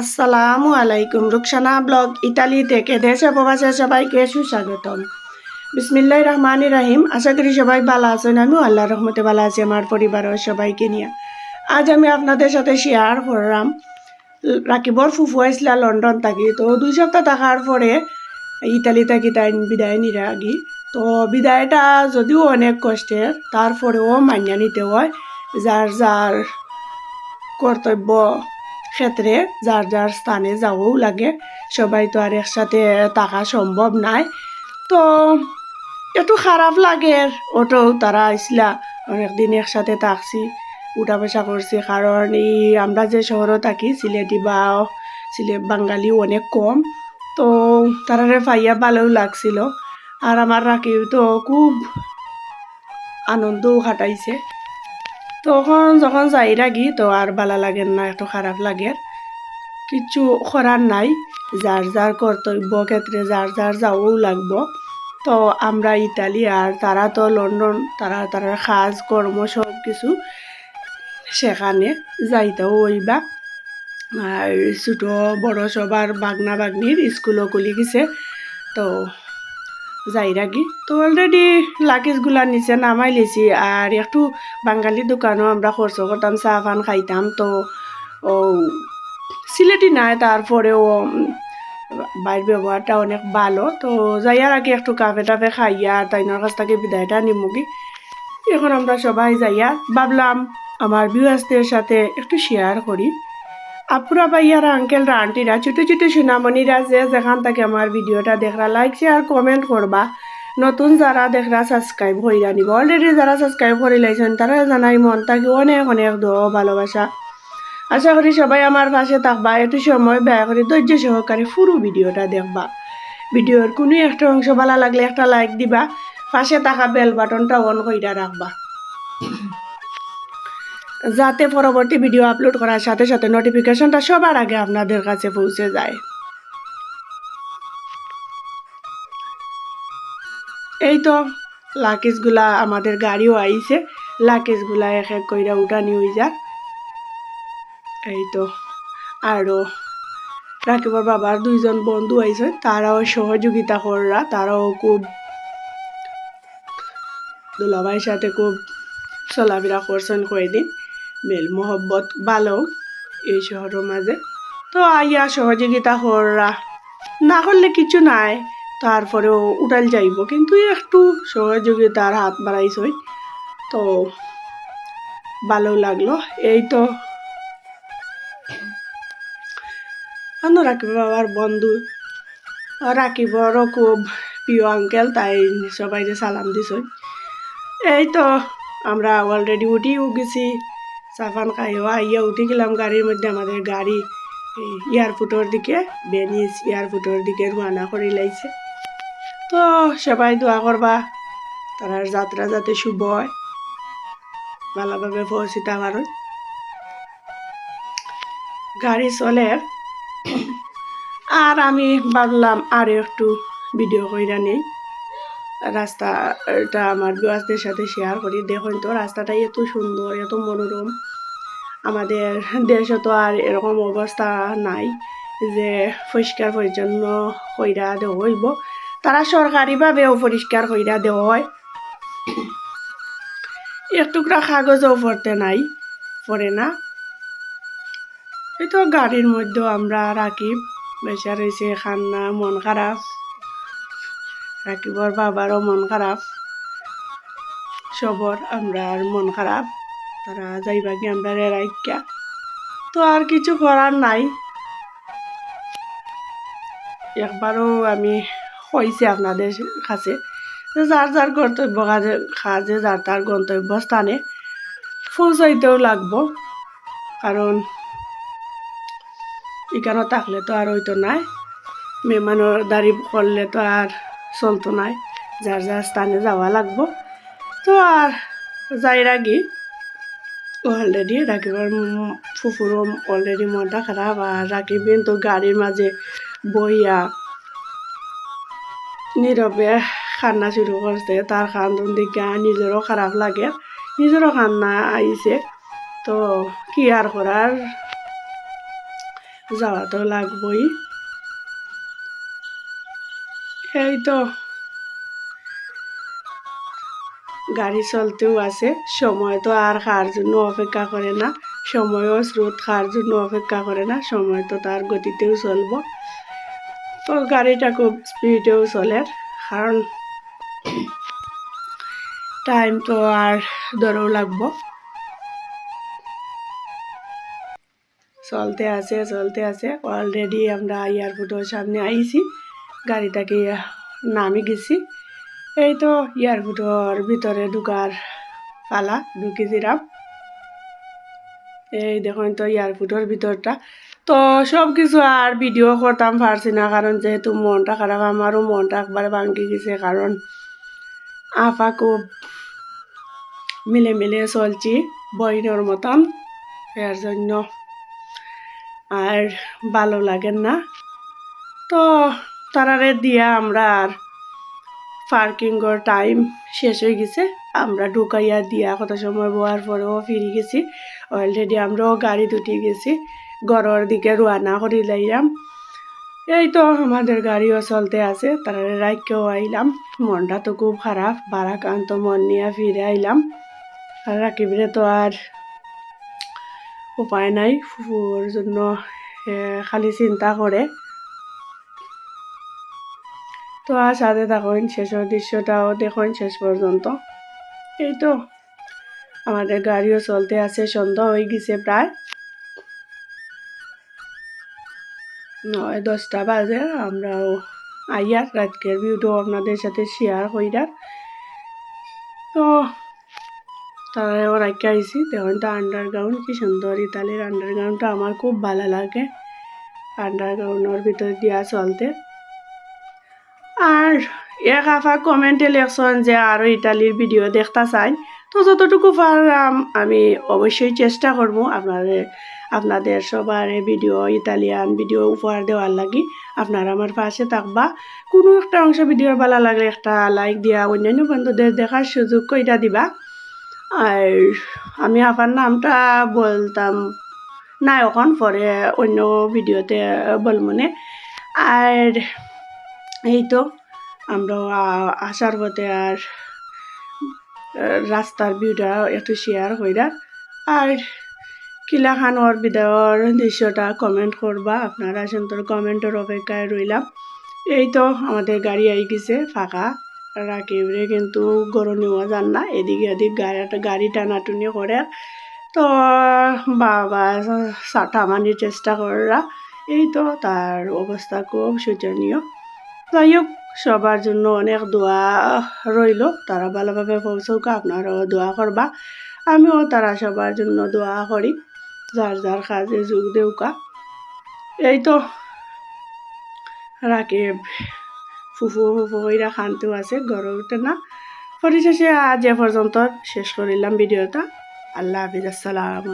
আসসালামু আলাইকুম, Rukhsana blog Italy থেকে দেশে প্রবাসে সবাইকে সুস্বাগতম। বিসমিল্লাহ রহমান রাহিম, আশা করি সবাই ভালো আছেন, আমিও আল্লাহ রহমতে ভালো আছি, আমার পরিবারের সবাইকে নিয়ে। আজ আমি আপনাদের সাথে শেয়ার করলাম রাকিবর ফুফু আসলা লন্ডন থাকি, তো দুই সপ্তাহ থাকার পরে ইতালি থাকি, তাই বিদায় নিরা আগি তো বিদায়টা যদিও অনেক কষ্টের, তারপরেও মানিয়ে নিতে হয়, যার যার কর্তব্য ক্ষেত্রে যার যার স্থানে যাওয়াও লাগে। সবাই তো আর একসাথে থাকা সম্ভব নাই। তো একটু খারাপ লাগে। ওটাও তারা আইসলা অনেকদিন একসাথে থাকছি, উঠা বসা করছি কারণ এই আমরা যে শহরে থাকি সিলেটি বা সিলেট বাঙালিও অনেক কম। তো তারারে পাইয়া ভালোও লাগছিল। আর আমার রাকিও তো খুব আনন্দও কাটাইছে। তখন যখন যাই রাগি, তো আর ভালো লাগে না একটু খারাপ লাগে। কিছু করার নাই, যার যার কর্তব্য ক্ষেত্রে যার যার যাওয়াও লাগবো। তো আমরা ইতালি আর তারা তো লন্ডন, তারা তারা কাজ, কর্ম সব কিছু সেখানে যাইতেও হইবা। আর ছোটো বড় সবার বাগনা বাগনির স্কুলও খুলে গেছে, তো যাই রাগি তো অলরেডি লাগেজগুলা নিচে নামাই লিছি আর একটু বাঙালি দোকানও আমরা খরচ করতাম চা পান খাইতাম। তো, ও সিলেটি নাই তারপরেও বাইর ব্যবহারটা অনেক ভালো। তো যাইয়ার আগে একটু কাফে টাফে খাইয়া আর তাইনার কাছ থেকে বিদায়টা নিমুগি এখন আমরা সবাই যাইয়া ভাবলাম আমার ভিউয়ার্সদের সাথে একটু শেয়ার করি। আপুরা ভাইয়ারা আঙ্কেলরা আন্টিরা ছোটো ছোটো সোনামণিরা যে যেখান থেকে আমার ভিডিওটা দেখরা লাইক শেয়ার কমেন্ট করবা নতুন যারা দেখরা সাবস্ক্রাইব কইরা নিব অলরেডি যারা সাবস্ক্রাইব করে লাইছেন তারা জানাই মন তাকে অনেক অনেক দোয়া ভালোবাসা আশা করি সবাই আমার পাশে থাকবা। একটু সময় ব্যয় করে ধৈর্য সহকারে পুরো ভিডিওটা দেখবা। ভিডিওর কোনো একটা অংশ ভালো লাগলে একটা লাইক দিবা। পাশে থাকা বেল বাটনটা অন কইরা রাখবা যাতে পরবর্তী ভিডিও আপলোড করার সাথে সাথে নোটিফিকেশনটা সবার আগে আপনাদের কাছে পৌঁছে যায়। এই তো, লাকেজগুলা আমাদের গাড়িও আইছে। লাকেজগুলা এক এক কইরা উঠানি হয়ে যাক। এই তো আরও রাকিবর বাবার দুইজন বন্ধু আইছে, তারাও সহযোগিতা কররা, তারাও খুব দুলাভাইয়ের সাথে খুব চলাফেরা করছেন কয়েকদিন মেল মোহব্বত ভালো এই শহরের মাঝে। তো আইয়া সহযোগিতা কররা না করলে কিছু নাই, তারপরেও উঠাল যাইব। কিন্তু একটু সহযোগিতার হাত বাড়াইছই। তো ভালো লাগল, এই তো। রাকিব বাবার বন্ধু। রাকিবরও খুব প্রিয় আঙ্কেল, তাই সবাই সালাম দিছই। এই তো, আমরা অলরেডি উঠিও গেছি। সাফান খাইও আইয়া উঠে গেলাম গাড়ির মধ্যে, আমাদের গাড়ি এয়ারপোর্টের দিকে বেনিস এয়ারপোর্টের দিকে রওনা করে লাইছে। তো সবাই দোয়া করবা তারার যাত্রা যাতে শুভ হয়। ভালোভাবে পৌঁছিতে পারো। গাড়ি চলে। আর আমি ভাবলাম আর একটু ভিডিও কইরা নেই। রাস্তাটা আমার বিবাসদের সাথে শেয়ার করি। দেখুন তো, রাস্তাটা এত সুন্দর, এত মনোরম। আমাদের দেশে তো আর এরকম অবস্থা নাই যে পরিষ্কার পরিচ্ছন্ন কইরা দেওয়া হইব। তারা সরকারিভাবেও পরিষ্কার কইরা দেওয়া হয়। একটুকরা কাগজও পড়তে নাই, পড়ে না। এই তো গাড়ির মধ্যেও আমরা রাখি বেচা রয়েছে খান্না, মন খারাপ। রাকিবর বাবারও মন খারাপ সবর আমরা আর মন খারাপ তারা যাইবা কি আমরা রাইকা তো আর কিছু করার নাই। একবারও আমি কইছি আপনাদের কাছে যার যার কর্তব্য কাজে কাজে যার তার গন্তব্য স্থানে পৌঁছাইতেও লাগবো। কারণ এখানে থাকলে তো আর হইতো নাই। মেহমানের দাঁড়ি করলে তো আর চলতো নাই। যার যার স্থানে যাওয়া লাগবো। তো আর যাই রাগি অলরেডি রাকিবার ফুফুরও অলরেডি মনটা খারাপ। আর রাকিবিন তো গাড়ির মাঝে বইয়া নীরবে কান্না শুরু করছে। তার কান্দন দিকে নিজেরও খারাপ লাগে। নিজেরও কান্না আইছে। তো কি আর করার? যাওয়া তো লাগবই। এই তো। গাড়ি চলতেও আছে সময় তো আর খার জন্য অপেক্ষা করে না। সময়ও স্রোত খার জন্য অপেক্ষা করে না সময় তো তার গতিতেও চলবো। তো গাড়িটা খুব স্পিডেও চলে কারণ টাইম তো আর ধরেও লাগবো। চলতে আছে চলতে আছে অলরেডি আমরা এয়ারপোর্টের সামনে আইছি গাড়িটাকে নামি গেছি। এই তো এয়ারপোর্টের ভিতরে ঢুকার পালা, ঢুকে দিলাম। এই দেখুন তো এয়ারপোর্টের ভিতরটা। তো সব কিছু আর ভিডিও করতাম পারছি না, কারণ যেহেতু মনটা খারাপ, আমারও মনটা একবারে ভাঙ্গি গেছে, কারণ আফা খুব মিলে মিলে চলছি, বইনের মতন। এর জন্য আর ভালো লাগেন না। তো তারারে দিয়া আমরা আর পার্কিংয়ের টাইম শেষ হয়ে গেছে। আমরা ঢুকাইয়া দিয়া কত সময় বোয়ার পরেও ফিরে গেছি। অলরেডি আমরাও গাড়ি দুটি গেছি। ঘরের দিকে রোয়ানা করি লাইলাম। এই তো আমাদের গাড়িও চলতে আছে তারা রাইকেও আইলাম। মনটা তো খুব খারাপ, বারাকান্ত মন নিয়ে ফিরে আইলাম। আর রাকিবরে তো আর উপায় নাই, ফুফুর জন্য খালি চিন্তা করে। তো আর সাথে থাকুন শেষের দৃশ্যটাও দেখুন, শেষ পর্যন্ত। এই তো, আমাদের গাড়িও চলতে আছে সন্ধ্যা হয়ে গেছে প্রায়। নয়, দশটা বাজে, আমরাও আইয়ার রাতকের ভিউটাও আপনাদের সাথে শেয়ার কইরার। তো তারাও রাখতে আইসি তখন তো আন্ডারগ্রাউন্ড কি সুন্দর ইতালির আন্ডারগ্রাউন্ডটা আমার খুব ভালো লাগে। আন্ডারগ্রাউন্ডের ভিতর দিয়া চলতে। আর এক আফা কমেন্টে লেখছেন যে আরও ইটালির ভিডিও দেখতে চাই। তো যতটুকু পারলাম, আমি অবশ্যই চেষ্টা করব আপনাদের আপনাদের সবার ভিডিও, ইতালিয়ান ভিডিও উপহার দেওয়ার লাগি। আপনারা আমার পাশে থাকবা। কোনো একটা অংশ ভিডিও ভালো লাগলে একটা লাইক দিয়া অন্যান্য বন্ধুদের দেখার সুযোগ কইটা দিবা। আর আমি আপনার নামটা বলতাম না এখন পরে অন্য ভিডিওতে বলমনে। আর এই তো আমরা আসার পথে আর রাস্তার ভিউটা একটু শেয়ার কইরা আর কিলাখানোর বিদায়র দৃশ্যটা কমেন্ট করবা, আপনারা সুন্দর কমেন্টের অপেক্ষায় রইলাম। এই তো আমাদের গাড়ি আই গেছে ফাঁকা, রাকিবরে কিন্তু গরু নেওয়া যান না, এদিকে এদিক গাড়িটা গাড়ি টানাটুনি করে। তো, বাবা টামানির চেষ্টা করা এই তো তার অবস্থা খুব শোচনীয়। যাই হোক, সবার জন্য অনেক দোয়া রইল। তারা ভালোভাবে পৌঁছৌকা, আপনারাও দোয়া করবা। আমিও তারা সবার জন্য দোয়া করি। যার যার কাজে যোগ দেউকা। এই তো রাকিব ফুফু ফুফু কইরা খানতেও আছে গড়ে উঠে না। পরিশেষে আজ এ পর্যন্ত শেষ করিলাম ভিডিওটা। আল্লাহ হাফিজ, আসসালাম